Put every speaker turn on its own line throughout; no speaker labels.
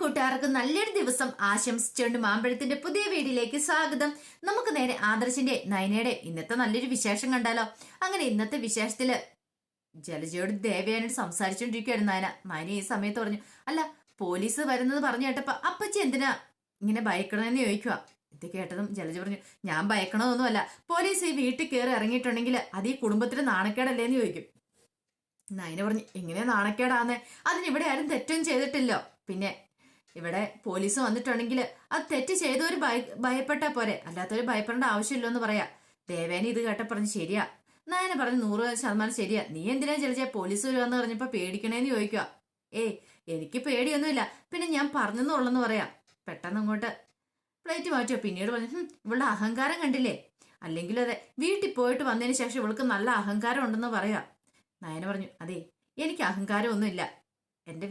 കൂട്ടുകാർക്ക് നല്ലൊരു ദിവസം ആശംസിച്ചുകൊണ്ട് മാമ്പഴത്തിന്റെ പുതിയ വീഡിയോയിലേക്ക് സ്വാഗതം. നമുക്ക് നേരെ ആദർശിന്റെ നയനയുടെ ഇന്നത്തെ നല്ലൊരു വിശേഷം കണ്ടാലോ? അങ്ങനെ ഇന്നത്തെ വിശേഷത്തിൽ ജലജയോട് ദേവയാനോട് സംസാരിച്ചോണ്ടിരിക്കുകയാണ് നയന. നയന ഈ സമയത്ത് പറഞ്ഞു അല്ല പോലീസ് വരുന്നത് പറഞ്ഞു കേട്ടപ്പോ അപ്പച്ചി എന്തിനാ ഇങ്ങനെ ഭയക്കണമെന്ന് ചോദിക്കുക ഇത് കേട്ടതും ജലജ പറഞ്ഞു ഞാൻ ഭയക്കണമെന്നൊന്നുമല്ല പോലീസ് ഈ വീട്ടിൽ കയറി ഇറങ്ങിയിട്ടുണ്ടെങ്കിൽ അത് ഈ കുടുംബത്തിന് നാണക്കേടല്ലേന്ന് ചോദിക്കും. നയന പറഞ്ഞു എങ്ങനെ നാണക്കേടാന്ന്? അതിനിവിടെ ആരും തെറ്റും ചെയ്തിട്ടില്ലോ. പിന്നെ ഇവിടെ പോലീസ് വന്നിട്ടുണ്ടെങ്കിൽ അത് തെറ്റ് ചെയ്തവര് ഭയ ഭയപ്പെട്ടാ പോരെ. അല്ലാത്തവര് ഭയപ്പെടേണ്ട ആവശ്യമില്ല എന്ന് പറയാ. ദേവേന ഇത് കേട്ട പറഞ്ഞു ശരിയാ. നായന പറഞ്ഞു നൂറ് ശതമാനം ശരിയാ. നീ എന്തിനാ ചെറിയ പോലീസ് വരുവാന്ന് പറഞ്ഞപ്പോ പേടിക്കണേന്ന് ചോദിക്കുക ഏയ് എനിക്ക് പേടിയൊന്നുമില്ല. പിന്നെ ഞാൻ പറഞ്ഞെന്നുള്ളെന്ന് പറയാ. പെട്ടെന്ന് അങ്ങോട്ട് പ്ലേറ്റ് മാറ്റിയോ പിന്നീട് പറഞ്ഞു "ഹും, ഇവളുടെ അഹങ്കാരം കണ്ടില്ലേ? അല്ലെങ്കിൽ അതെ വീട്ടിൽ പോയിട്ട് വന്നതിന് ശേഷം ഇവൾക്ക് നല്ല അഹങ്കാരം ഉണ്ടെന്ന് പറയാ. നായന പറഞ്ഞു അതെ എനിക്ക് അഹങ്കാരം ഒന്നുമില്ല എന്റെ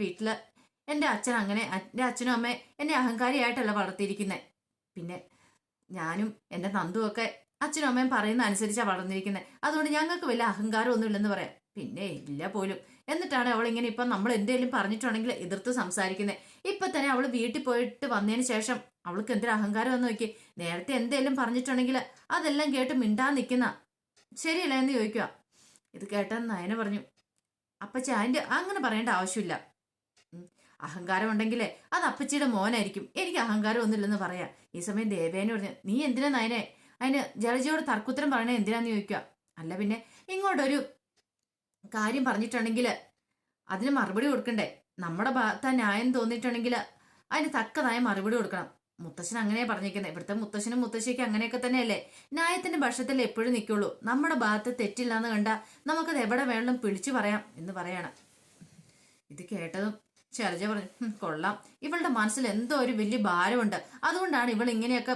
എന്റെ അച്ഛൻ അങ്ങനെ എന്റെ അച്ഛനും അമ്മ എന്നെ അഹങ്കാരിയായിട്ടല്ല വളർത്തിയിരിക്കുന്നത് പിന്നെ ഞാനും എന്റെ നന്ദുവും ഒക്കെ അച്ഛനും അമ്മയും പറയുന്ന അനുസരിച്ചാണ് വളർന്നിരിക്കുന്നത് അതുകൊണ്ട് ഞങ്ങൾക്ക് വലിയ അഹങ്കാരം ഒന്നും ഇല്ലെന്ന് പറയാം. പിന്നെ ഇല്ല പോലും. എന്നിട്ടാണ് അവൾ ഇങ്ങനെ ഇപ്പം നമ്മൾ എന്തെങ്കിലും പറഞ്ഞിട്ടുണ്ടെങ്കിൽ എതിർത്ത് സംസാരിക്കുന്നത് ഇപ്പൊ തന്നെ അവൾ വീട്ടിൽ പോയിട്ട് വന്നതിന് ശേഷം അവൾക്ക് എന്തൊരു അഹങ്കാരം എന്ന് നോക്കി നേരത്തെ എന്തെങ്കിലും പറഞ്ഞിട്ടുണ്ടെങ്കിൽ അതെല്ലാം കേട്ട് മിണ്ടാൻ നിൽക്കുന്ന. ശരിയല്ല എന്ന് ചോദിക്കുക ഇത് കേട്ട നയന പറഞ്ഞു അപ്പച്ച അതിന്റെ അങ്ങനെ പറയേണ്ട ആവശ്യമില്ല. അഹങ്കാരം ഉണ്ടെങ്കിലേ അത് അപ്പച്ചിയുടെ മോനായിരിക്കും. എനിക്ക് അഹങ്കാരം ഒന്നുമില്ലെന്ന് പറയാം. ഈ സമയം ദേവേനെ പറഞ്ഞു നീ എന്തിനാ നയനെ? അതിന് ജലജയോട് തർക്കുത്തരം പറയണേ എന്തിനാന്ന് ചോദിക്കുക? അല്ല പിന്നെ ഇങ്ങോട്ടൊരു കാര്യം പറഞ്ഞിട്ടുണ്ടെങ്കിൽ അതിന് മറുപടി കൊടുക്കണ്ടേ? നമ്മുടെ ഭാഗത്ത് ന്യായം തോന്നിയിട്ടുണ്ടെങ്കിൽ അതിന് തക്കതായ മറുപടി കൊടുക്കണം. മുത്തശ്ശൻ അങ്ങനെയാണ് പറഞ്ഞിരിക്കുന്നത് ഇവിടുത്തെ മുത്തശ്ശനും മുത്തശ്ശിക്ക് അങ്ങനെയൊക്കെ തന്നെയല്ലേ? ന്യായത്തിന്റെ ഭക്ഷണത്തിൽ എപ്പോഴും നിൽക്കുള്ളൂ നമ്മുടെ ഭാഗത്ത് തെറ്റില്ലാന്ന് കണ്ട നമുക്കത് എവിടെ വേണമെങ്കിലും പിടിച്ചു പറയാം എന്ന് പറയണം. ഇത് കേട്ടതും ശൈലജ പറഞ്ഞു "ഹും, കൊള്ളാം. ഇവളുടെ മനസ്സിൽ എന്തോ ഒരു വലിയ ഭാരമുണ്ട്. അതുകൊണ്ടാണ് ഇവൾ ഇങ്ങനെയൊക്കെ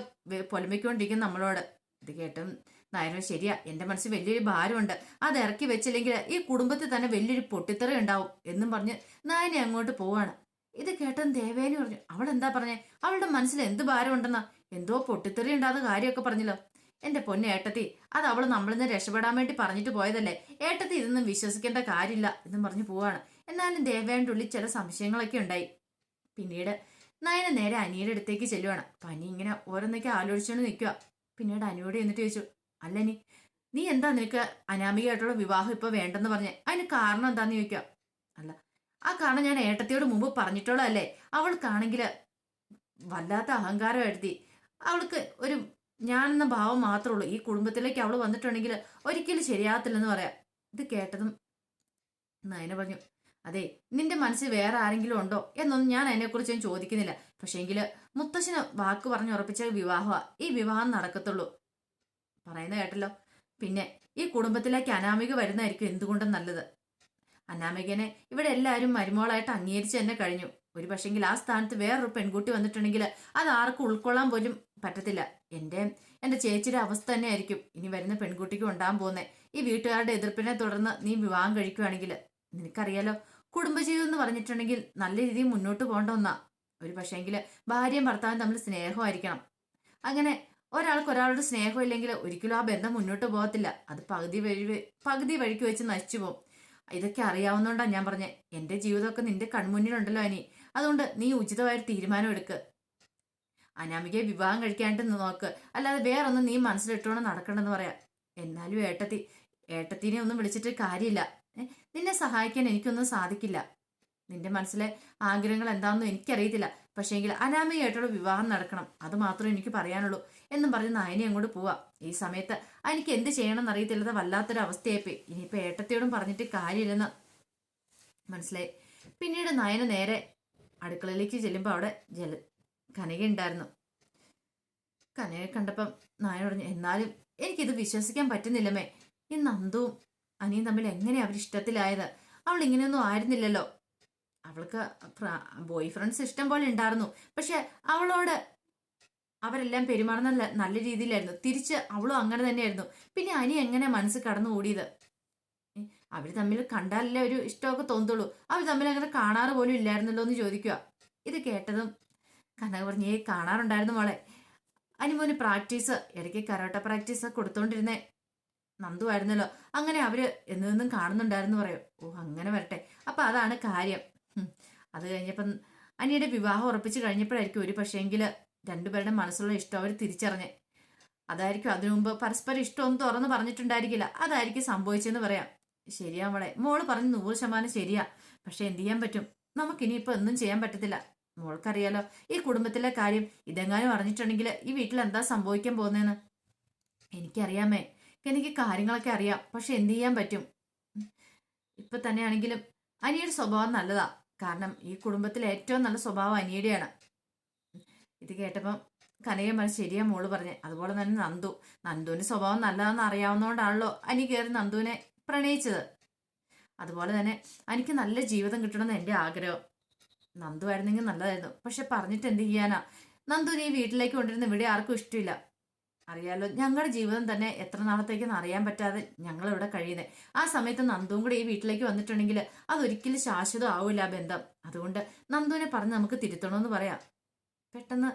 പൊലമിക്കൊണ്ടിരിക്കുന്നത് നമ്മളോട്. ഇത് കേട്ടും നായരൻ ശരിയാ എന്റെ മനസ്സിൽ വലിയൊരു ഭാരമുണ്ട്. അത് ഇറക്കി വെച്ചില്ലെങ്കിൽ ഈ കുടുംബത്തിൽ തന്നെ വലിയൊരു പൊട്ടിത്തെറി ഉണ്ടാവും എന്നും പറഞ്ഞ് നായനെ അങ്ങോട്ട് പോവാണ്. ഇത് കേട്ടും ദേവേനി പറഞ്ഞു അവൾ എന്താ പറഞ്ഞേ? അവളുടെ മനസ്സിൽ എന്ത് ഭാരമുണ്ടെന്നാ? എന്തോ പൊട്ടിത്തെറി ഉണ്ടാകുന്ന കാര്യമൊക്കെ പറഞ്ഞല്ലോ. എന്റെ പൊന്നെ ഏട്ടത്തി അത് അവൾ നമ്മളിന്ന് രക്ഷപ്പെടാൻ വേണ്ടി പറഞ്ഞിട്ട് പോയതല്ലേ? ഏട്ടത്തി ഇതൊന്നും വിശ്വസിക്കേണ്ട കാര്യമില്ല എന്നും പറഞ്ഞു പോവാണ്. എന്നാലും ദേവേന്റെ ഉള്ളിൽ ചില സംശയങ്ങളൊക്കെ ഉണ്ടായി. പിന്നീട് നയന നേരെ അനിയുടെ അടുത്തേക്ക് ചെല്ലുവാണ്. പനി ഇങ്ങനെ ഓരോന്നൊക്കെ ആലോചിച്ചുകൊണ്ട് നിൽക്കുക പിന്നീട് അനിയോട് എന്നിട്ട് ചോദിച്ചു അല്ല നീ എന്താ നിനക്ക് അനാമികയായിട്ടുള്ള വിവാഹം ഇപ്പൊ വേണ്ടെന്ന് പറഞ്ഞേ? അതിന് കാരണം എന്താന്ന് ചോദിക്കുക അല്ല ആ കാരണം ഞാൻ ഏട്ടത്തിയോട് മുമ്പ് പറഞ്ഞിട്ടുള്ളതല്ലേ അവൾക്കാണെങ്കിൽ വല്ലാത്ത അഹങ്കാരം എഴുതി അവൾക്ക് ഒരു ഞാനെന്ന ഭാവം മാത്രമേ ഉള്ളൂ. ഈ കുടുംബത്തിലേക്ക് അവൾ വന്നിട്ടുണ്ടെങ്കിൽ ഒരിക്കലും ശരിയാകത്തില്ലെന്ന് പറയാം. ഇത് കേട്ടതും നയന പറഞ്ഞു അതെ നിന്റെ മനസ്സിൽ വേറെ ആരെങ്കിലും ഉണ്ടോ? എന്നൊന്നും ഞാൻ അതിനെക്കുറിച്ച് ഞാൻ ചോദിക്കുന്നില്ല. പക്ഷേങ്കിൽ മുത്തശ്ശന് വാക്ക് പറഞ്ഞ് ഉറപ്പിച്ച വിവാഹമാ. ഈ വിവാഹം നടക്കത്തുള്ളൂ. പറയുന്ന കേട്ടല്ലോ. പിന്നെ ഈ കുടുംബത്തിലേക്ക് അനാമിക വരുന്നതായിരിക്കും എന്തുകൊണ്ടും നല്ലത്. അനാമികനെ ഇവിടെ എല്ലാവരും മരുമോളായിട്ട് അംഗീകരിച്ച് തന്നെ കഴിഞ്ഞു. ഒരു പക്ഷെങ്കിൽ ആ സ്ഥാനത്ത് വേറൊരു പെൺകുട്ടി വന്നിട്ടുണ്ടെങ്കിൽ അത് ആർക്കും ഉൾക്കൊള്ളാൻ പോലും പറ്റത്തില്ല. എന്റെ എന്റെ ചേച്ചിയുടെ അവസ്ഥ തന്നെ ആയിരിക്കും ഇനി വരുന്ന പെൺകുട്ടിക്ക് ഉണ്ടാകാൻ പോകുന്നത്. ഈ വീട്ടുകാരുടെ എതിർപ്പിനെ തുടർന്ന് നീ വിവാഹം കഴിക്കുവാണെങ്കിൽ നിനക്കറിയാലോ കുടുംബജീവിതം എന്ന് പറഞ്ഞിട്ടുണ്ടെങ്കിൽ നല്ല രീതിയിൽ മുന്നോട്ട് പോകേണ്ട ഒന്നാ. ഒരു പക്ഷേങ്കിൽ ഭാര്യയും ഭർത്താവും തമ്മിൽ സ്നേഹമായിരിക്കണം. അങ്ങനെ ഒരാൾക്ക് ഒരാളുടെ സ്നേഹം ഇല്ലെങ്കിൽ ഒരിക്കലും ആ ബന്ധം മുന്നോട്ട് പോകത്തില്ല. അത് പകുതി വഴി പകുതി വഴിക്ക് വെച്ച് നശിച്ചു പോകും. ഇതൊക്കെ അറിയാവുന്നതുകൊണ്ടാണ് ഞാൻ പറഞ്ഞത് എന്റെ ജീവിതമൊക്കെ നിന്റെ കൺമുന്നിലുണ്ടല്ലോ അനി അതുകൊണ്ട് നീ ഉചിതമായൊരു തീരുമാനം എടുക്ക്. അനാമികയെ വിവാഹം കഴിക്കാനായിട്ട് നോക്ക്. അല്ലാതെ വേറൊന്നും നീ മനസ്സിലിട്ടോണം നടക്കണമെന്ന് പറയാം. എന്നാലും ഏട്ടത്തി ഏട്ടത്തിനെ ഒന്നും വിളിച്ചിട്ട് കാര്യമില്ല. നിന്നെ സഹായിക്കാൻ എനിക്കൊന്നും സാധിക്കില്ല. നിന്റെ മനസ്സിലെ ആഗ്രഹങ്ങൾ എന്താണെന്നും എനിക്കറിയത്തില്ല. പക്ഷേങ്കിൽ അനാമയായിട്ടുള്ള വിവാഹം നടക്കണം. അത് മാത്രമേ എനിക്ക് പറയാനുള്ളൂ എന്നും പറഞ്ഞ് നായനെ അങ്ങോട്ട് പോവാ. ഈ സമയത്ത് എനിക്ക് എന്ത് ചെയ്യണമെന്ന് അറിയത്തില്ലാത്ത വല്ലാത്തൊരു അവസ്ഥയായിപ്പോയി ഇനിയിപ്പോ ഏട്ടത്തിയോടും പറഞ്ഞിട്ട് കാര്യമില്ലെന്ന് മനസ്സിലായി. പിന്നീട് നയന നേരെ അടുക്കളയിലേക്ക് ചെല്ലുമ്പോൾ അവിടെ ജല കനക ഉണ്ടായിരുന്നു. കനകയെ കണ്ടപ്പം നായന പറഞ്ഞു എന്നാലും എനിക്കിത് വിശ്വസിക്കാൻ പറ്റുന്നില്ലമേ ഈ നന്ദുവും അനിയും തമ്മിൽ എങ്ങനെ അവർ ഇഷ്ടത്തിലായത്? അവൾ ഇങ്ങനെയൊന്നും ആയിരുന്നില്ലല്ലോ. അവൾക്ക് ബോയ് ഫ്രണ്ട്സ് ഇഷ്ടം പോലെ ഉണ്ടായിരുന്നു. പക്ഷെ അവളോട് അവരെല്ലാം പെരുമാറുന്ന നല്ല രീതിയിലായിരുന്നു. തിരിച്ച് അവളും അങ്ങനെ തന്നെയായിരുന്നു. പിന്നെ അനി എങ്ങനെ മനസ്സ് കടന്നു ഓടിയത്? അവർ തമ്മിൽ കണ്ടാലല്ലേ ഒരു ഇഷ്ടമൊക്കെ തോന്നുള്ളൂ അവർ തമ്മിൽ അങ്ങനെ കാണാറ് പോലും ഇല്ലായിരുന്നല്ലോ എന്ന് ചോദിക്കുക. ഇത് കേട്ടതും കനക പറഞ്ഞേ കാണാറുണ്ടായിരുന്നു മോളെ. അനിമോന് പ്രാക്ടീസ് ഇടയ്ക്ക് കരോട്ട പ്രാക്ടീസ് കൊടുത്തോണ്ടിരുന്നേ. നന്ദു ആയിരുന്നല്ലോ. അങ്ങനെ അവർ എന്നും കാണുന്നുണ്ടായിരുന്നു പറയും. ഓ അങ്ങനെ വരട്ടെ. അപ്പൊ അതാണ് കാര്യം. അത് കഴിഞ്ഞപ്പം അനിയുടെ വിവാഹം ഉറപ്പിച്ച് കഴിഞ്ഞപ്പോഴായിരിക്കും ഒരു പക്ഷേങ്കിൽ രണ്ടുപേരുടെ മനസ്സുള്ള ഇഷ്ടം അവർ തിരിച്ചറിഞ്ഞേ. അതായിരിക്കും അതിനു മുമ്പ് പരസ്പരം ഇഷ്ടമൊന്നും തുറന്ന് പറഞ്ഞിട്ടുണ്ടായിരിക്കില്ല. അതായിരിക്കും സംഭവിച്ചെന്ന് പറയാം. ശരിയാ മോളെ. മോൾ പറഞ്ഞ് നൂറ് ശതമാനം ശരിയാ. പക്ഷെ എന്ത് ചെയ്യാൻ പറ്റും? നമുക്കിനിയിപ്പോ ഒന്നും ചെയ്യാൻ പറ്റത്തില്ല. മോൾക്കറിയാലോ ഈ കുടുംബത്തിലെ കാര്യം ഇതെങ്ങാനും അറിഞ്ഞിട്ടുണ്ടെങ്കിൽ ഈ വീട്ടിൽ എന്താ സംഭവിക്കാൻ പോകുന്നതെന്ന് എനിക്കറിയാമേ. എനിക്ക് കാര്യങ്ങളൊക്കെ അറിയാം. പക്ഷെ എന്ത് ചെയ്യാൻ പറ്റും? ഇപ്പൊ തന്നെയാണെങ്കിലും അനിയുടെ സ്വഭാവം നല്ലതാ. കാരണം ഈ കുടുംബത്തിലെ ഏറ്റവും നല്ല സ്വഭാവം അനിയുടെയാണ്. ഇത് കേട്ടപ്പം കനക മനസ്സ് ശരിയാ മോൾ പറഞ്ഞ്. അതുപോലെ തന്നെ നന്ദു. നന്ദുവിന്റെ സ്വഭാവം നല്ലതാണെന്ന് അറിയാവുന്നതുകൊണ്ടാണല്ലോ അനി കയറി നന്ദുവിനെ പ്രണയിച്ചത്. അതുപോലെ തന്നെ എനിക്ക് നല്ല ജീവിതം കിട്ടണമെന്ന് എന്റെ ആഗ്രഹം. നന്ദു ആയിരുന്നെങ്കിൽ നല്ലതായിരുന്നു. പക്ഷെ പറഞ്ഞിട്ട് എന്ത് ചെയ്യാനാ? നന്ദു നീ വീട്ടിലേക്ക് കൊണ്ടിരുന്ന ഇവിടെ ആർക്കും ഇഷ്ടമില്ല. അറിയാലോ. ഞങ്ങളുടെ ജീവിതം തന്നെ എത്ര നാളത്തേക്കെന്ന് അറിയാൻ പറ്റാതെ ഞങ്ങൾ ഇവിടെ കഴിയുന്നത് ആ സമയത്ത് നന്ദുവും കൂടെ ഈ വീട്ടിലേക്ക് വന്നിട്ടുണ്ടെങ്കിൽ അതൊരിക്കലും ശാശ്വതം ആവില്ല ആ ബന്ധം. അതുകൊണ്ട് നന്ദുവിനെ പറഞ്ഞ് നമുക്ക് തിരുത്തണമെന്ന് പറയാം. പെട്ടെന്ന്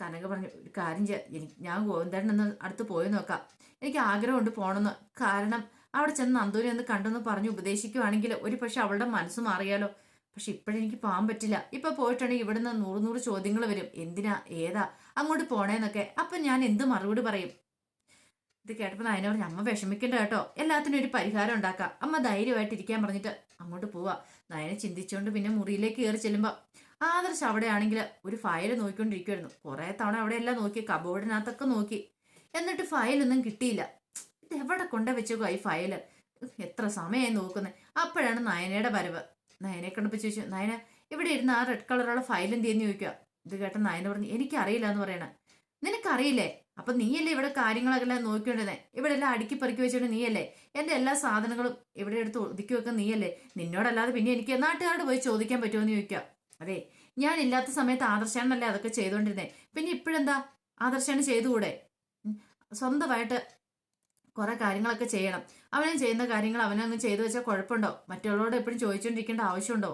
കനക പറഞ്ഞു ഒരു കാര്യം എനിക്ക് ഞാൻ ഗോവിന്ദേട്ടനൊന്ന് അടുത്ത് പോയി നോക്കാം. എനിക്ക് ആഗ്രഹമുണ്ട് പോകണമെന്ന് കാരണം അവിടെ ചെന്ന് നന്ദുവിനെ ഒന്ന് കണ്ടെന്ന് പറഞ്ഞ് ഉപദേശിക്കുവാണെങ്കിൽ ഒരു പക്ഷെ അവളുടെ മനസ്സ് മാറിയാലോ. പക്ഷെ ഇപ്പോഴെനിക്ക് പോകാൻ പറ്റില്ല ഇപ്പൊ പോയിട്ടുണ്ടെങ്കിൽ ഇവിടുന്ന് നൂറ് നൂറ് ചോദ്യങ്ങൾ വരും. എന്തിനാ? ഏതാ? അങ്ങോട്ട് പോണേന്നൊക്കെ. അപ്പൊ ഞാൻ എന്ത് മറുപടി പറയും? ഇത് കേട്ടപ്പോൾ അതിനെ പറഞ്ഞു അമ്മ വിഷമിക്കണ്ട കേട്ടോ. എല്ലാത്തിനും ഒരു പരിഹാരം ഉണ്ടാക്കാം. അമ്മ ധൈര്യമായിട്ട് ഇരിക്കാൻ പറഞ്ഞിട്ട് അങ്ങോട്ട് പോവാ. നയന ചിന്തിച്ചുകൊണ്ട് പിന്നെ മുറിയിലേക്ക് കയറി ചെല്ലുമ്പോൾ ആദർശ് അവിടെയാണെങ്കിൽ ഒരു ഫയൽ നോക്കിക്കൊണ്ടിരിക്കുമായിരുന്നു കുറേ തവണ അവിടെ എല്ലാം നോക്കി കബോർഡിനകത്തൊക്കെ നോക്കി. എന്നിട്ട് ഫയലൊന്നും കിട്ടിയില്ല. ഇത് എവിടെ കൊണ്ട വെച്ചേക്കോ ഈ ഫയൽ എത്ര സമയമായി നോക്കുന്നത് അപ്പോഴാണ് നയനയുടെ വരവ്. നയനെ കണ്ടപ്പോൾ ചോദിച്ചു നയന ഇവിടെ ഇരുന്ന് ആ റെഡ് കളറുള്ള ഫയൽ എന്ത് ചെയ്യുന്നു ചോദിക്കുക ഇത് കേട്ട നയന പറഞ്ഞു എനിക്കറിയില്ല എന്ന് പറയണ. നിനക്കറിയില്ലേ? അപ്പൊ നീയല്ലേ ഇവിടെ കാര്യങ്ങളൊക്കെ നോക്കിക്കൊണ്ടിരുന്നേ? ഇവിടെ എല്ലാം അടുക്കി പെറുക്കി വെച്ചോണ്ട് നീയല്ലേ? എന്റെ എല്ലാ സാധനങ്ങളും ഇവിടെ എടുത്ത് ഒതുക്കി വെക്കാൻ നീയല്ലേ? നിന്നോടല്ലാതെ പിന്നെ എനിക്ക് നാട്ടുകാരോട് പോയി ചോദിക്കാൻ പറ്റുമോ എന്ന് ചോദിക്കാം. അതെ ഞാൻ ഇല്ലാത്ത സമയത്ത് ആദർശാണല്ലേ അതൊക്കെ ചെയ്തോണ്ടിരുന്നേ? പിന്നെ ഇപ്പോഴെന്താ? ആദർശാണ് ചെയ്തുകൂടെ. സ്വന്തമായിട്ട് കുറെ കാര്യങ്ങളൊക്കെ ചെയ്യണം. അവനും ചെയ്യുന്ന കാര്യങ്ങൾ അവനങ്ങ് ചെയ്തു വെച്ചാൽ കുഴപ്പമുണ്ടോ? മറ്റുള്ളവരോട് എപ്പോഴും ചോദിച്ചുകൊണ്ടിരിക്കേണ്ട ആവശ്യമുണ്ടോ?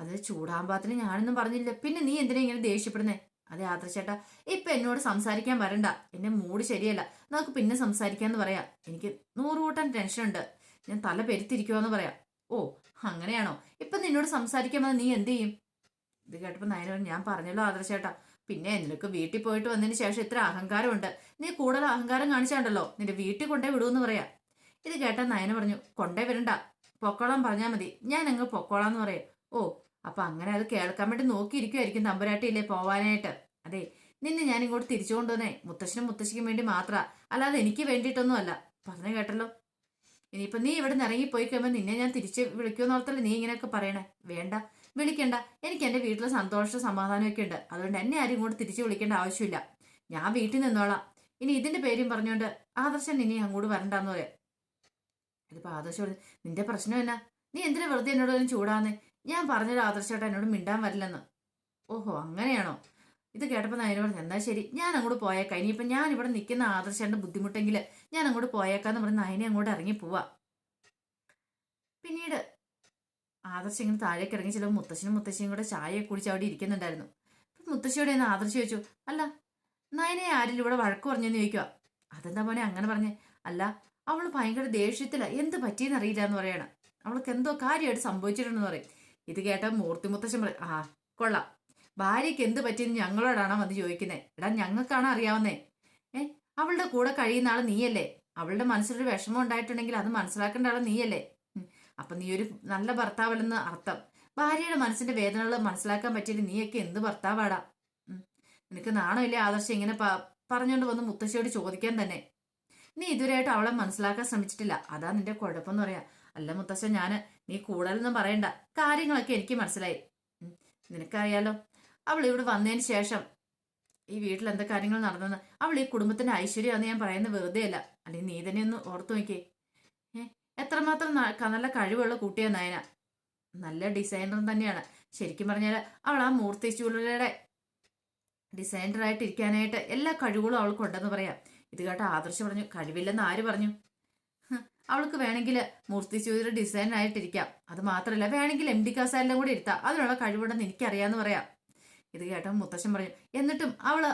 അത് ചൂടാമ്പാത്തിന് ഞാനൊന്നും പറഞ്ഞില്ല. പിന്നെ നീ എന്തിനാ ഇങ്ങനെ ദേഷ്യപ്പെടുന്നേ? അതെ ആദർശേട്ടാ ഇപ്പൊ എന്നോട് സംസാരിക്കാൻ വരണ്ട. എന്റെ മൂഡ് ശരിയല്ല. നമുക്ക് പിന്നെ സംസാരിക്കാന്ന് പറയാം. എനിക്ക് നൂറുകൂട്ടം ടെൻഷൻ ഉണ്ട്. ഞാൻ തല പെരുത്തിരിക്കുവാന്ന് പറയാം. ഓ അങ്ങനെയാണോ? ഇപ്പൊ നിന്നോട് സംസാരിക്കാൻ നീ എന്ത് ചെയ്യും? ഇത് കേട്ടപ്പോ നയന ഞാൻ പറഞ്ഞല്ലോ ആദർശേട്ടാ. പിന്നെ നിനക്ക് വീട്ടിൽ പോയിട്ട് വന്നതിന് ശേഷം ഇത്ര അഹങ്കാരമുണ്ട്. നീ കൂടുതൽ അഹങ്കാരം കാണിച്ചാണ്ടല്ലോ. നിന്റെ വീട്ടിൽ കൊണ്ടേ വിടുമെന്ന് പറയാ. ഇത് കേട്ട നയന പറഞ്ഞു കൊണ്ടേ വരണ്ട. പൊക്കോളാൻ പറഞ്ഞാൽ മതി. ഞാൻ അങ്ങ് പൊക്കോളാന്ന് പറയാം. ഓ അപ്പൊ അങ്ങനെ അത് കേൾക്കാൻ വേണ്ടി നോക്കിയിരിക്കുമായിരിക്കും തമ്പുരാട്ടിയില്ലേ പോവാനായിട്ട്. അതെ നിന്നെ ഞാൻ ഇങ്ങോട്ട് തിരിച്ചു കൊണ്ടുവന്നേ. മുത്തശ്ശനും മുത്തശ്ശിക്കും വേണ്ടി മാത്ര. അല്ലാതെ എനിക്ക് വേണ്ടിയിട്ടൊന്നും അല്ല പറഞ്ഞു കേട്ടല്ലോ. ഇനിയിപ്പൊ നീ ഇവിടെ നിന്ന് ഇറങ്ങിപ്പോയി കഴിയുമ്പോൾ നിന്നെ ഞാൻ തിരിച്ച് വിളിക്കുമെന്ന് ഓർത്തല്ലേ നീ ഇങ്ങനെയൊക്കെ പറയണേ? വേണ്ട വിളിക്കണ്ട. എനിക്ക് എന്റെ വീട്ടിൽ സന്തോഷം സമാധാനമൊക്കെ ഉണ്ട്. അതുകൊണ്ട് എന്നെ ആരും ഇങ്ങോട്ട് തിരിച്ചു വിളിക്കേണ്ട ആവശ്യമില്ല. ഞാൻ വീട്ടിൽ നിന്നോളാം. ഇനി ഇതിന്റെ പേരും പറഞ്ഞുകൊണ്ട് ആദർശൻ ഇനി അങ്ങോട്ട് വരണ്ടെന്ന് പറയാം. ഇതിപ്പോ ആദർശം നിന്റെ പ്രശ്നം എന്നാ? നീ എന്തിനാ വെറുതെ എന്നോട് ചൂടാന്നേ ഞാൻ പറഞ്ഞൊരു ആദർശമായിട്ട് എന്നോട് മിണ്ടാൻ വരില്ലെന്ന്. ഓഹോ അങ്ങനെയാണോ? ഇത് കേട്ടപ്പോൾ നയന പറഞ്ഞു എന്നാൽ ശരി ഞാൻ അങ്ങോട്ട് പോയേക്കാം. ഇനിയിപ്പം ഞാൻ ഇവിടെ നിൽക്കുന്ന ആദർശേട്ടന്റെ ബുദ്ധിമുട്ടെങ്കിൽ ഞാൻ അങ്ങോട്ട് പോയേക്കാന്ന് പറഞ്ഞ് നയനെ അങ്ങോട്ട് ഇറങ്ങി പോവാ. പിന്നീട് ആദർശ ഇങ്ങനെ താഴേക്ക് ഇറങ്ങി ചിലപ്പോൾ മുത്തശ്ശനും മുത്തശ്ശിയും കൂടെ ചായ കുടിച്ച് അവിടെ ഇരിക്കുന്നുണ്ടായിരുന്നു. മുത്തശ്ശിയോട് ഒന്ന് ആദർശ ചോദിച്ചു അല്ല നയനെ ആരിലും ഇവിടെ വഴക്ക് പറഞ്ഞെന്ന് ചോദിക്കുക അതെന്താ മോനെ അങ്ങനെ പറഞ്ഞേ? അല്ല അവൾ ഭയങ്കര ദേഷ്യത്തില. എന്ത് പറ്റിയെന്ന് അറിയില്ല എന്ന് പറയണം. അവൾക്ക് എന്തോ കാര്യമായിട്ട് സംഭവിച്ചിട്ടുണ്ടെന്ന് പറയും. ഇത് കേട്ട മൂർത്തിമുത്തശ്ശൻ പറയും ആ കൊള്ളാം. ഭാര്യയ്ക്ക് എന്ത് പറ്റിയെന്ന് ഞങ്ങളോടാണോ വന്ന് ചോദിക്കുന്നത് എടാ ഞങ്ങൾക്കാണ് അറിയാവുന്നേ? ഏ അവളുടെ കൂടെ കഴിയുന്ന ആൾ നീയല്ലേ? അവളുടെ മനസ്സിലൊരു വിഷമം ഉണ്ടായിട്ടുണ്ടെങ്കിൽ അത് മനസ്സിലാക്കേണ്ട ആൾ നീയല്ലേ. അപ്പൊ നീ ഒരു നല്ല ഭർത്താവല്ലെന്ന് അർത്ഥം. ഭാര്യയുടെ മനസ്സിന്റെ വേദനകൾ മനസ്സിലാക്കാൻ പറ്റിയത് നീയൊക്കെ എന്ത് ഭർത്താവാടാ. നിനക്ക് നാണമില്ലേ ആദർശം ഇങ്ങനെ പറഞ്ഞുകൊണ്ട് വന്ന് മുത്തശ്ശിയോട് ചോദിക്കാൻ തന്നെ? നീ ഇതുവരെയായിട്ട് അവളെ മനസ്സിലാക്കാൻ ശ്രമിച്ചിട്ടില്ല. അതാ നിന്റെ കുഴപ്പം എന്ന് പറയാ. അല്ല മുത്തശ്ശൻ ഞാൻ നീ കൂടുതലൊന്നും പറയണ്ട. കാര്യങ്ങളൊക്കെ എനിക്ക് മനസ്സിലായി. നിനക്കറിയാലോ അവൾ ഇവിടെ വന്നതിന് ശേഷം ഈ വീട്ടിൽ എന്താ കാര്യങ്ങൾ നടന്നെന്ന് അവൾ ഈ കുടുംബത്തിന്റെ ഐശ്വര്യമാണെന്ന് ഞാൻ പറയുന്നത് വെറുതെ അല്ല. അല്ലെങ്കിൽ നീ തന്നെ ഒന്ന് ഓർത്തു നോക്കിയേ. ഏഹ് എത്രമാത്രം നല്ല കഴിവുള്ള കുട്ടിയാ നയന. നല്ല ഡിസൈനറും തന്നെയാണ്. ശരിക്കും പറഞ്ഞാൽ അവൾ ആ മൂർത്തി ജ്വല്ലറിയുടെ ഡിസൈനറായിട്ട് ഇരിക്കാനായിട്ട് എല്ലാ കഴിവുകളും അവൾക്കുണ്ടെന്ന് പറയാം. ഇത് കേട്ട ആദർശ് പറഞ്ഞു കഴിവില്ലെന്ന് ആര് പറഞ്ഞു? അവൾക്ക് വേണമെങ്കിൽ മൂർത്തി ചൂരി ഡിസൈൻ ആയിട്ടിരിക്കാം. അത് മാത്രമല്ല വേണമെങ്കിൽ എം ഡി കാസാലിലും കൂടി ഇരുത്താം അതിനുള്ള കഴിവുണ്ടെന്ന് എനിക്കറിയാന്ന് പറയാം. ഇത് കേട്ടോ മുത്തശ്ശൻ പറഞ്ഞു എന്നിട്ടും അവൾ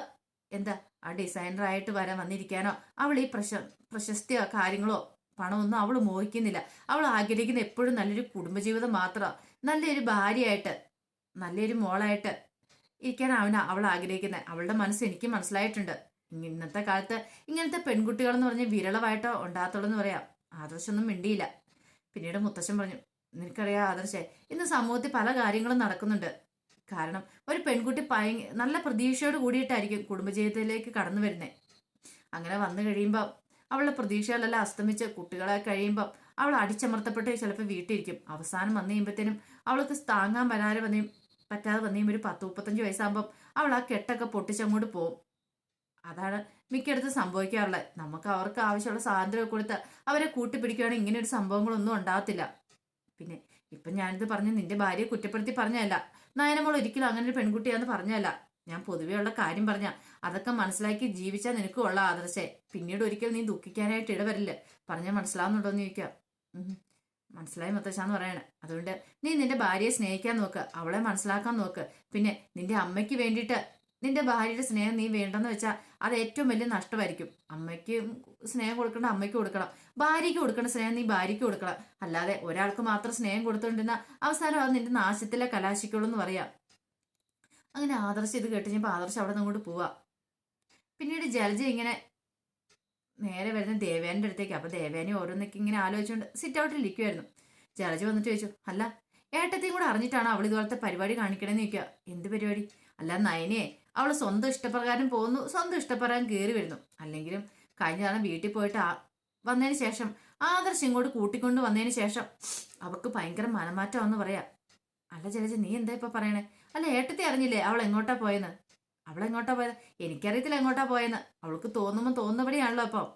എന്താ ആ ഡിസൈനറായിട്ട് വരാൻ വന്നിരിക്കാനോ? അവൾ ഈ പ്രശ പ്രശസ്തിയോ കാര്യങ്ങളോ പണമൊന്നും അവൾ മോഹിക്കുന്നില്ല. അവൾ ആഗ്രഹിക്കുന്ന എപ്പോഴും നല്ലൊരു കുടുംബജീവിതം മാത്രം. നല്ലൊരു ഭാര്യയായിട്ട് നല്ലൊരു മോളായിട്ട് അവന അവൾ ആഗ്രഹിക്കുന്നത് അവളുടെ മനസ്സ് എനിക്ക് മനസ്സിലായിട്ടുണ്ട്. ഇന്നത്തെ കാലത്ത് ഇങ്ങനത്തെ പെൺകുട്ടികളെന്ന് പറഞ്ഞ് വിരളമായിട്ടോ ഉണ്ടാകത്തുള്ളൂ എന്ന് പറയാം. ആദർശൊന്നും മിണ്ടിയില്ല. പിന്നീട് മുത്തശ്ശൻ പറഞ്ഞു നിനക്കറിയാം ആദർശേ ഇന്ന് സമൂഹത്തിൽ പല കാര്യങ്ങളും നടക്കുന്നുണ്ട്. കാരണം ഒരു പെൺകുട്ടി ഭയ നല്ല പ്രതീക്ഷയോട് കൂടിയിട്ടായിരിക്കും കുടുംബജീവിതത്തിലേക്ക് കടന്നു വരുന്നത് അങ്ങനെ വന്നു കഴിയുമ്പോൾ അവളുടെ പ്രതീക്ഷകളെല്ലാം അസ്തമിച്ച് കുട്ടികളെ കഴിയുമ്പോൾ അവൾ അടിച്ചമർത്തപ്പെട്ട് ചിലപ്പോൾ വീട്ടിലിരിക്കും. അവസാനം വന്നു കഴിയുമ്പോഴത്തേനും അവൾക്ക് താങ്ങാൻ വരാതെ വന്നു പറ്റാതെ വന്നു കഴിയുമ്പോൾ ഒരു പത്ത് മുപ്പത്തഞ്ച് വയസ്സാകുമ്പം അവൾ ആ കെട്ടൊക്കെ പൊട്ടിച്ചങ്ങോട്ട് പോകും. അതാണ് മിക്കയിടത്തും സംഭവിക്കാറുള്ളത്. നമുക്ക് അവർക്ക് ആവശ്യമുള്ള സ്വാതന്ത്ര്യമൊക്കെ കൊടുത്ത് അവരെ കൂട്ടിപ്പിടിക്കുകയാണെങ്കിൽ ഇങ്ങനെ ഒരു സംഭവങ്ങളൊന്നും ഉണ്ടാകത്തില്ല. പിന്നെ ഇപ്പം ഞാനിത് പറഞ്ഞ് നിന്റെ ഭാര്യയെ കുറ്റപ്പെടുത്തി പറഞ്ഞതല്ല. നയനമോൾ ഒരിക്കലും അങ്ങനെ ഒരു പെൺകുട്ടിയാന്ന് പറഞ്ഞതല്ല. ഞാൻ പൊതുവെയുള്ള കാര്യം പറഞ്ഞ അതൊക്കെ മനസ്സിലാക്കി ജീവിച്ചാൽ നിനക്കും ഉള്ള ആദർശേ. പിന്നീട് ഒരിക്കൽ നീ ദുഃഖിക്കാനായിട്ട് ഇടവരില്ല. പറഞ്ഞാൽ മനസ്സിലാവുന്നുണ്ടോ എന്ന് ചോദിക്കാം. മനസ്സിലായി മുത്തശ്ശാന്ന് പറയണ. അതുകൊണ്ട് നീ നിന്റെ ഭാര്യയെ സ്നേഹിക്കാൻ നോക്ക്. അവളെ മനസ്സിലാക്കാൻ നോക്ക്. പിന്നെ നിന്റെ അമ്മയ്ക്ക് വേണ്ടിയിട്ട് നിന്റെ ഭാര്യയുടെ സ്നേഹം നീ വേണ്ടെന്ന് വെച്ചാൽ അത് ഏറ്റവും വലിയ നഷ്ടമായിരിക്കും. അമ്മയ്ക്ക് സ്നേഹം കൊടുക്കേണ്ട അമ്മയ്ക്ക് കൊടുക്കണം. ഭാര്യയ്ക്ക് കൊടുക്കേണ്ട സ്നേഹം നീ ഭാര്യയ്ക്ക് കൊടുക്കണം. അല്ലാതെ ഒരാൾക്ക് മാത്രം സ്നേഹം കൊടുത്തുകൊണ്ടിരുന്ന അവസാനം അത് നിന്റെ നാശത്തിലെ കലാശിക്കുള്ളൂ എന്ന് പറയാം. അങ്ങനെ ആദർശം ഇത് കേട്ട് കഴിഞ്ഞപ്പോൾ ആദർശം അവിടെ നിന്ന് പോവാ. പിന്നീട് ജലജ ഇങ്ങനെ നേരെ വരുന്ന ദേവേന്റെ അടുത്തേക്ക്. അപ്പൊ ദേവേനെ ഓരോന്നൊക്കെ ഇങ്ങനെ ആലോചിച്ചുകൊണ്ട് സിറ്റ് ഔട്ടിൽ ഇരിക്കുമായിരുന്നു ജലജ വന്നിട്ട് ചോദിച്ചു അല്ല ഏട്ടത്തെയും കൂടെ അറിഞ്ഞിട്ടാണ് അവൾ ഇതുപോലത്തെ പരിപാടി കാണിക്കണമെന്ന് ചോദിക്കുക എന്ത് പരിപാടി? അല്ല നയനെ അവൾ സ്വന്തം ഇഷ്ടപ്രകാരം പോകുന്നു സ്വന്തം ഇഷ്ടപ്രകാരം കയറി വരുന്നു. അല്ലെങ്കിലും കഴിഞ്ഞ തവണ വീട്ടിൽ പോയിട്ട് വന്നതിന് ശേഷം ആദർശം ഇങ്ങോട്ട് കൂട്ടിക്കൊണ്ട് വന്നതിന് ശേഷം അവൾക്ക് ഭയങ്കര മനമാറ്റമാണെന്ന് പറയാം. അല്ല ജലജ നീ എന്താ ഇപ്പൊ പറയണേ? അല്ല ഏട്ടത്തി അറിഞ്ഞില്ലേ അവൾ എങ്ങോട്ടാ പോയെന്ന്? അവൾ എങ്ങോട്ടാ പോയത്? എനിക്കറിയത്തില്ല എങ്ങോട്ടാ പോയെന്ന്. അവൾക്ക് തോന്നുമ്പോൾ തോന്നുന്നപടിയാണല്ലോ അപ്പം.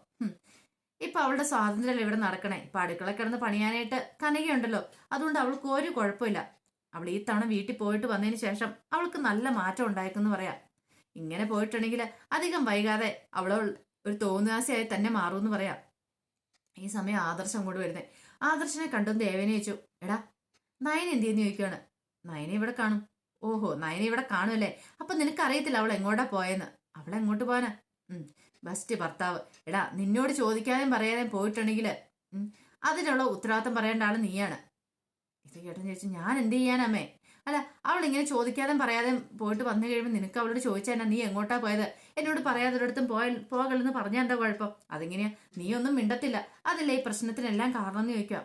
ഇപ്പൊ അവളുടെ സ്വാതന്ത്ര്യം ഇവിടെ നടക്കണേ? ഇപ്പൊ അടുക്കള കിടന്ന് പണിയാനായിട്ട് കനകയുണ്ടല്ലോ. അതുകൊണ്ട് അവൾക്ക് ഒരു കുഴപ്പമില്ല. അവൾ ഈ തവണ വീട്ടിൽ പോയിട്ട് വന്നതിന് ശേഷം അവൾക്ക് നല്ല മാറ്റം ഉണ്ടായേക്കെന്ന് പറയാം. ഇങ്ങനെ പോയിട്ടുണ്ടെങ്കിൽ അധികം വൈകാതെ അവളെ ഒരു തോന്നുവാസിയായി തന്നെ മാറുമെന്ന് പറയാം. ഈ സമയം ആദർശം അങ്ങോട്ട് വരുന്നത് ആദർശനെ കണ്ടു ദേവനെ ചോദിച്ചു എടാ നയന എന്തിയെന്ന് ചോദിക്കുകയാണ് നയനെ ഇവിടെ കാണും. ഓഹോ നയന ഇവിടെ കാണുമല്ലേ അപ്പൊ നിനക്ക് അറിയത്തില്ല അവൾ എങ്ങോട്ടാ പോയെന്ന്? അവളെ എങ്ങോട്ട് പോവാനാ ഉം ബെസ്റ്റ് ഭർത്താവ്. എടാ നിന്നോട് ചോദിക്കാതെയും പറയാതെയും പോയിട്ടുണ്ടെങ്കിൽ അതിനുള്ള ഉത്തരവാദിത്തം പറയേണ്ട ആൾ നീയാണ്. ഇത് കേട്ടെന്ന് ചോദിച്ചു ഞാൻ എന്ത് ചെയ്യാനമ്മേ അല്ല അവൾ ഇങ്ങനെ ചോദിക്കാതെ പറയാതെ പോയിട്ട് വന്നു കഴിയുമ്പോൾ നിനക്ക് അവളോട് ചോദിച്ചാൽ എന്നാ നീ എങ്ങോട്ടാ പോയത്? എന്നോട് പറയാതെ ഒരിടത്തും പോയ പോകലെന്ന് പറഞ്ഞാൽ എന്താ കുഴപ്പം? അതിങ്ങനെയാ നീ ഒന്നും മിണ്ടത്തില്ല. അതല്ലേ ഈ പ്രശ്നത്തിനെല്ലാം കാരണം എന്ന് ചോദിക്കുക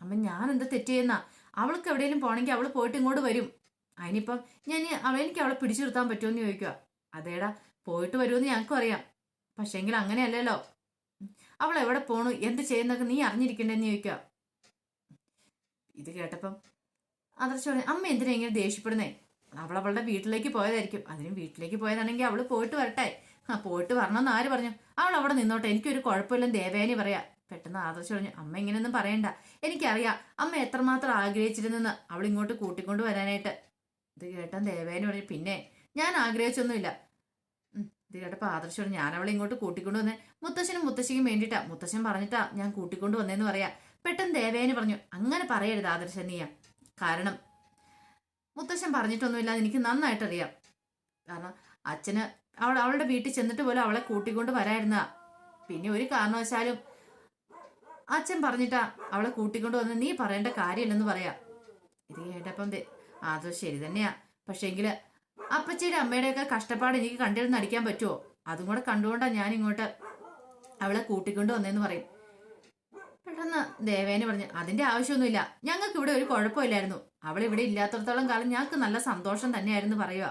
അമ്മ ഞാൻ എന്താ തെറ്റ് ചെയ്യുന്ന അവൾക്ക് എവിടെയെങ്കിലും പോകണമെങ്കിൽ അവൾ പോയിട്ട് ഇങ്ങോട്ട് വരും. അതിനിപ്പം ഞാൻ എനിക്ക് അവളെ പിടിച്ചു നിർത്താൻ പറ്റുമെന്ന് ചോദിക്കുക അതേടാ പോയിട്ട് വരുമെന്ന് ഞങ്ങൾക്കും അറിയാം. പക്ഷേങ്കിൽ അങ്ങനെയല്ലല്ലോ. അവൾ എവിടെ പോണു? എന്ത് ചെയ്യുന്നൊക്കെ നീ അറിഞ്ഞിരിക്കണ്ടെന്ന് ചോദിക്കുക ഇത് കേട്ടപ്പം ആദർശ് പറഞ്ഞു അമ്മ എന്തിനാ ഇങ്ങനെ ദേഷ്യപ്പെടുന്നേ? അവൾ അവളുടെ വീട്ടിലേക്ക് പോയതായിരിക്കും. അതിനും വീട്ടിലേക്ക് പോയതാണെങ്കിൽ അവൾ പോയിട്ട് വരട്ടെ. ആ പോയിട്ട് വരണമെന്ന് ആര് പറഞ്ഞു? അവൾ അവിടെ നിന്നോട്ടെ. എനിക്കൊരു കുഴപ്പമില്ലെന്ന് ദേവേനി പറയാ. പെട്ടെന്ന് ആദർശ് പറഞ്ഞു അമ്മ ഇങ്ങനെയൊന്നും പറയണ്ട. എനിക്കറിയാം അമ്മ എത്രമാത്രം ആഗ്രഹിച്ചിരുന്നെന്ന് അവൾ ഇങ്ങോട്ട് കൂട്ടിക്കൊണ്ട് വരാനായിട്ട്. ഇത് കേട്ടാൻ ദേവേനി പറഞ്ഞു പിന്നെ ഞാൻ ആഗ്രഹിച്ചൊന്നുമില്ല. ഇത് കേട്ടപ്പോൾ ആദർശ് പറഞ്ഞു ഞാൻ അവളെ ഇങ്ങോട്ട് കൂട്ടിക്കൊണ്ട് വന്നേ. മുത്തശ്ശനും മുത്തശ്ശിക്കും വേണ്ടിയിട്ടാ. മുത്തശ്ശൻ പറഞ്ഞിട്ടാ ഞാൻ കൂട്ടിക്കൊണ്ട് വന്നേന്ന് പറയാ. പെട്ടെന്ന് ദേവേനി പറഞ്ഞു അങ്ങനെ പറയരുത് ആദർശ നീയ. കാരണം മുത്തശ്ശൻ പറഞ്ഞിട്ടൊന്നുമില്ല. എനിക്ക് നന്നായിട്ടറിയാം. കാരണം അച്ഛന് അവൾ അവളുടെ വീട്ടിൽ ചെന്നിട്ട് പോലും അവളെ കൂട്ടിക്കൊണ്ട് വരായിരുന്ന. പിന്നെ ഒരു കാരണവശാലും അച്ഛൻ പറഞ്ഞിട്ടാ അവളെ കൂട്ടിക്കൊണ്ട് വന്ന് നീ പറയേണ്ട കാര്യമില്ലെന്ന് പറയാം. ഇത് കേട്ടപ്പം അത് ശരി തന്നെയാ. പക്ഷേങ്കിൽ അപ്പച്ചിയുടെ അമ്മയുടെയൊക്കെ കഷ്ടപ്പാട് എനിക്ക് കണ്ടിരുന്ന് അടിക്കാൻ പറ്റുമോ അതും കൂടെ കണ്ടുകൊണ്ടാ ഞാൻ ഇങ്ങോട്ട് അവളെ കൂട്ടിക്കൊണ്ട് വന്നേന്ന് പറയും. പെട്ടെന്ന് ദേവേനെ പറഞ്ഞു അതിന്റെ ആവശ്യമൊന്നുമില്ല. ഞങ്ങൾക്ക് ഇവിടെ ഒരു കുഴപ്പമില്ലായിരുന്നു. അവൾ ഇവിടെ ഇല്ലാത്തടത്തോളം കാലം ഞങ്ങൾക്ക് നല്ല സന്തോഷം തന്നെയായിരുന്നു പറയുക.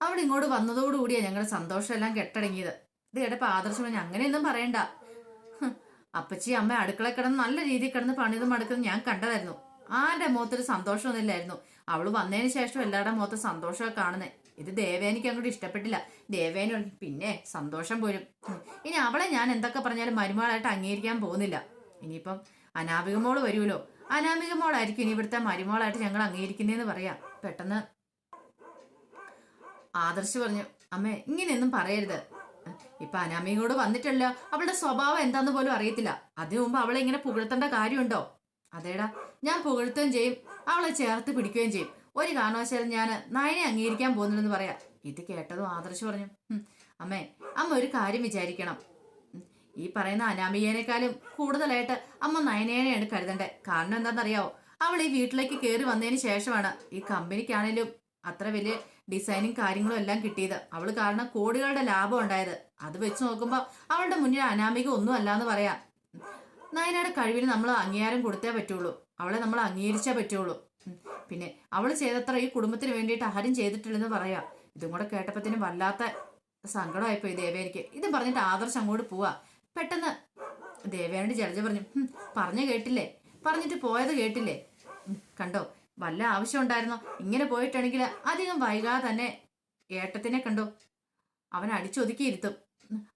അവൾ ഇങ്ങോട്ട് വന്നതോടുകൂടിയാ ഞങ്ങളുടെ സന്തോഷമെല്ലാം കെട്ടടങ്ങിയത്. ഇത് കേട്ടപ്പോ ആദർശം പറഞ്ഞു അങ്ങനെയൊന്നും പറയണ്ട. അപ്പച്ചി അമ്മ അടുക്കള കിടന്ന് നല്ല രീതിയിൽ കിടന്ന് പണിതും അടുക്കുന്നത് ഞാൻ കണ്ടതായിരുന്നു. ആന്റെ മുഖത്തൊരു സന്തോഷമൊന്നുമില്ലായിരുന്നു. അവൾ വന്നതിന് ശേഷം എല്ലാവരുടെ മുഖത്ത് സന്തോഷമൊക്കെ കാണുന്നേ. ഇത് ദേവേനിക്ക് അങ്ങോട്ട് ഇഷ്ടപ്പെട്ടില്ല. ദേവേന പിന്നെ സന്തോഷം പോലും. ഇനി അവളെ ഞാൻ എന്തൊക്കെ പറഞ്ഞാലും മരുമകളായിട്ട് അംഗീകരിക്കാൻ പോകുന്നില്ല. ഇനിയിപ്പം അനാമിക മോൾ വരുമല്ലോ അനാമികമോളായിരിക്കും ഇനി ഇവിടുത്തെ മരുമോളായിട്ട് ഞങ്ങൾ അംഗീകരിക്കുന്നതെന്ന് പറയാം. പെട്ടെന്ന് ആദർശ് പറഞ്ഞു അമ്മേ ഇങ്ങനെയൊന്നും പറയരുത്. ഇപ്പൊ അനാമികയോട് വന്നിട്ടല്ലോ. അവളുടെ സ്വഭാവം എന്താന്ന് പോലും അറിയത്തില്ല. അതിനു മുമ്പ് അവളെ ഇങ്ങനെ പുകഴ്ത്തേണ്ട കാര്യമുണ്ടോ? അതേടാ ഞാൻ പുകഴ്ത്തുകയും ചെയ്യും. അവളെ ചേർത്ത് പിടിക്കുകയും ചെയ്യും. ഒരു കാരണവശാലും ഞാൻ നയനെ അംഗീകരിക്കാൻ പോകുന്നില്ലെന്ന് പറയാം. ഇത് കേട്ടതും ആദർശ് പറഞ്ഞു അമ്മേ അമ്മ ഒരു കാര്യം വിചാരിക്കണം. ഈ പറയുന്ന അനാമികേനേക്കാളും കൂടുതലായിട്ട് അമ്മ നയനേനെയാണ് കരുതണ്ടേ. കാരണം എന്താണെന്നറിയാവോ? അവൾ ഈ വീട്ടിലേക്ക് കയറി വന്നതിന് ശേഷമാണ് ഈ കമ്പനിക്കാണേലും അത്ര വലിയ ഡിസൈനും കാര്യങ്ങളും എല്ലാം കിട്ടിയത്. അവൾ കാരണം കോടികളുടെ ലാഭം ഉണ്ടായത്. അത് വെച്ച് നോക്കുമ്പോൾ അവളുടെ മുന്നിൽ അനാമിക ഒന്നും അല്ല എന്ന് പറയാം. നയനയുടെ കഴിവിന് നമ്മൾ അംഗീകാരം കൊടുത്തേ പറ്റുള്ളൂ. അവളെ നമ്മൾ അംഗീകരിച്ചേ പറ്റുള്ളൂ. പിന്നെ അവൾ ചെയ്തത്ര ഈ കുടുംബത്തിന് വേണ്ടിയിട്ട് ആരും ചെയ്തിട്ടില്ലെന്ന് പറയാ. ഇതും കൂടെ കേട്ടപ്പത്തിന് വല്ലാത്ത സങ്കടമായിപ്പോയി ദേവേനിക്ക് ഇത് പറഞ്ഞിട്ട് ആദർശം അങ്ങോട്ട് പോവാ. പെട്ടെന്ന് ദേവേനോട് ജലജ പറഞ്ഞു പറഞ്ഞു കേട്ടില്ലേ? പറഞ്ഞിട്ട് പോയത് കേട്ടില്ലേ? കണ്ടോ? വല്ല ആവശ്യം ഉണ്ടായിരുന്നോ? ഇങ്ങനെ പോയിട്ടാണെങ്കിൽ അധികം വൈകാതെ തന്നെ ഏട്ടത്തിനെ കണ്ടോ? അവൻ അടിച്ചൊതുക്കിയിരുത്തും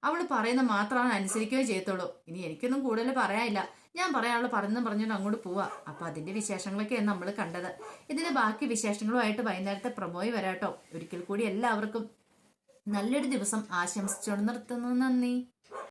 അവൾ പറയുന്ന മാത്രമാണ് അനുസരിക്കുകയോ ചെയ്യത്തുള്ളൂ. ഇനി എനിക്കൊന്നും കൂടുതൽ പറയാനില്ല. ഞാൻ പറയാനുള്ള പറഞ്ഞു പറഞ്ഞുകൊണ്ട് അങ്ങോട്ട് പോവാം. അപ്പൊ അതിന്റെ വിശേഷങ്ങളൊക്കെയാണ് നമ്മൾ കണ്ടത്. ഇതിന്റെ ബാക്കി വിശേഷങ്ങളുമായിട്ട് വൈകുന്നേരത്തെ പ്രമോയി വരാട്ടോ. ഒരിക്കൽ കൂടി എല്ലാവർക്കും നല്ലൊരു ദിവസം ആശംസിച്ചുകൊണ്ട് നിർത്തുന്നു. നന്ദി.